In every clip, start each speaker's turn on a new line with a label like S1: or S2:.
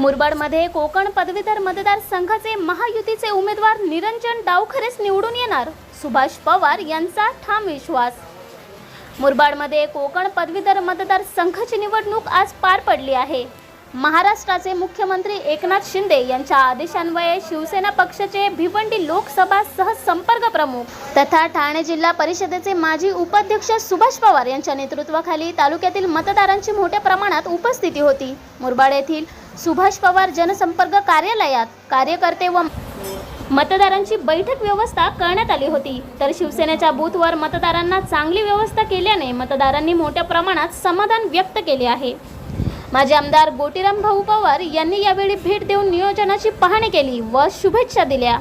S1: मुरबाडमध्ये कोकण पदवीधर मतदारसंघाचे महायुतीचे उमेदवार निरंजन डावखरेच निवडून येणार. सुभाष पवार यांचा ठाम विश्वास. मुरबाडमध्ये कोकण पदवीधर मतदारसंघाची निवडणूक आज पार पडली आहे. महाराष्ट्राचे मुख्यमंत्री एकनाथ शिंदे यांच्या आदेशान्वये शिवसेना पक्षाचे भिवंडी लोकसभा सहसंपर्क प्रमुख तथा ठाणे जिल्हा परिषदेचे माजी उपाध्यक्ष सुभाष पवार यांच्या नेतृत्वाखाली तालुक्यातील मतदारांची मोठ्या प्रमाणात उपस्थिती होती. मुरबाड येथील सुभाष पवार जनसंपर्क कार्यालयात कार्यकर्ते व मतदारांची बैठक व्यवस्था करण्यात आली होती. तर शिवसेनेच्या बूथवर मतदारांना चांगली व्यवस्था केल्याने मतदारांनी मोठ्या प्रमाणात समाधान व्यक्त केले आहे. माजी आमदार गोटीराम भाऊ पवार यांनी यावेळी भेट देऊन नियोजनाची पाहणी केली व शुभेच्छा दिल्या.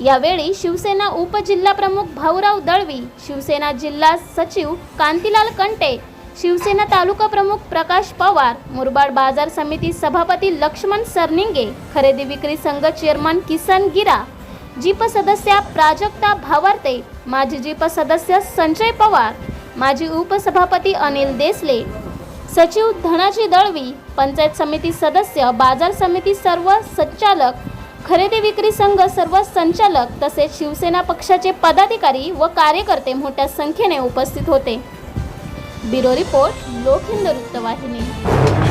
S1: यावेळी शिवसेना उपजिल्हा प्रमुख भाऊराव दळवी शिवसेना जिल्हा सचिव कांतीलाल कंटे शिवसेना तालुका प्रमुख प्रकाश पवार मुरबाड बाजार समिती सभापती लक्ष्मण सरनिंगे खरेदी विक्री संघ चेअरमन किसन गिरा जीप सदस्या प्राजक्ता भावार्ते माजी जीप सदस्य संजय पवार माजी उपसभापती अनिल देसले सचिव धनाजी दळवी पंचायत समिती सदस्य बाजार समिती सर्व संचालक खरेदी विक्री संघ सर्व संचालक तसेच शिवसेना पक्षाचे पदाधिकारी व कार्यकर्ते मोठ्या संख्येने उपस्थित होते. ब्युरो रिपोर्ट लोकहिंद वृत्तवाहिनी.